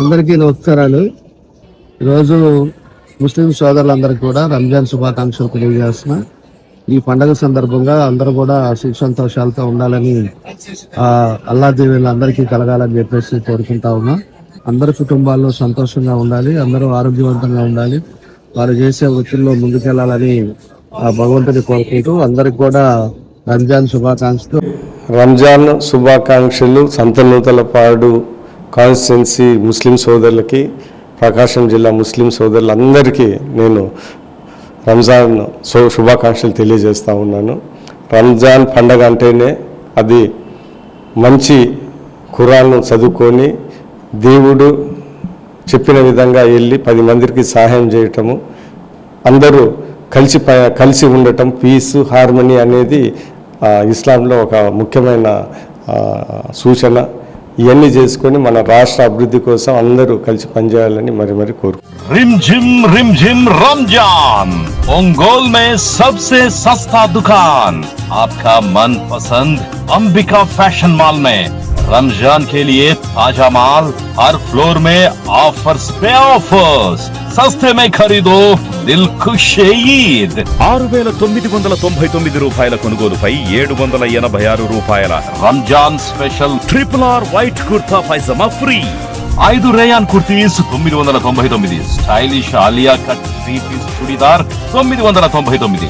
అందరికీ నమస్కారాలు. ఈరోజు ముస్లిం సోదరులందరికీ కూడా రంజాన్ శుభాకాంక్షలు తెలియజేస్తున్నా. ఈ పండగ సందర్భంగా అందరూ కూడా సుఖ సంతోషాలతో ఉండాలని ఆ అల్లా దీవెనలు అందరికీ కలగాలని చెప్పేసి కోరుకుంటా ఉన్నా. అందరి కుటుంబాల్లో సంతోషంగా ఉండాలి అందరూ ఆరోగ్యవంతంగా ఉండాలి. వారు చేసే వృత్తుల్లో ముందుకెళ్ళాలని ఆ భగవంతుని కోరుకుంటూ అందరికి కూడా రంజాన్ శుభాకాంక్షలు. రంజాన్ శుభాకాంక్షలు సంతనూతలపాడు కాన్స్టిట్యున్సీ ముస్లిం సోదరులకి ప్రకాశం జిల్లా ముస్లిం సోదరులందరికీ నేను రంజాన్ శు శుభాకాంక్షలు తెలియజేస్తూ ఉన్నాను. రంజాన్ పండగ అంటేనే అది మంచి కురాలను చదువుకొని దేవుడు చెప్పిన విధంగా వెళ్ళి పది మందికి సహాయం చేయటము అందరూ కలిసి కలిసి ఉండటం పీస్ హార్మనీ అనేది ఇస్లాంలో ఒక ముఖ్యమైన సూచన. ఇవన్నీ చేసుకొని మన రాష్ట్ర అభివృద్ధి కోసం అందరూ కలిసి పనిచేయాలని మరి మరి కోరు रिम झिम रिम झिम रमजान ओंगोल में सबसे सस्ता दुकान आपका मन पसंद अंबिका फैशन मॉल में रमजान के लिए ताजा माल हर फ्लोर में ऑफर्स पे ऑफर्स सस्ते में खरीदो दिल खुश ईद ఆరు వేల తొమ్మిది వందల తొంభై తొమ్మిది రూపాయల కొనుగోలుపై ఏడు వందల ఎనభై ఆరు రూపాయల Ramzan special triple R white kurta pyjama free ఐదు రేయాన్ కుర్తీస్ తొమ్మిది వందల తొంభై తొమ్మిది stylish Alia cut three piece churidar తొమ్మిది వందల తొంభై తొమ్మిది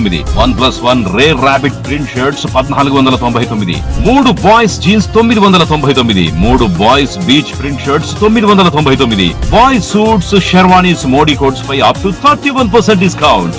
తొమ్మిది one plus one ray rabbit print shirts పద్నాలుగు వందల తొంభై తొమ్మిది. మూడు బాయ్స్ జీన్స్ తొమ్మిది వందల తొంభై తొమ్మిది. మూడు బాయ్స్ బీచ్ ప్రింట్ షర్ట్స్ తొమ్మిది వందల తొంభై తొమ్మిది. Boys suits sherwanis Modi coats pi up to thirty one percent discount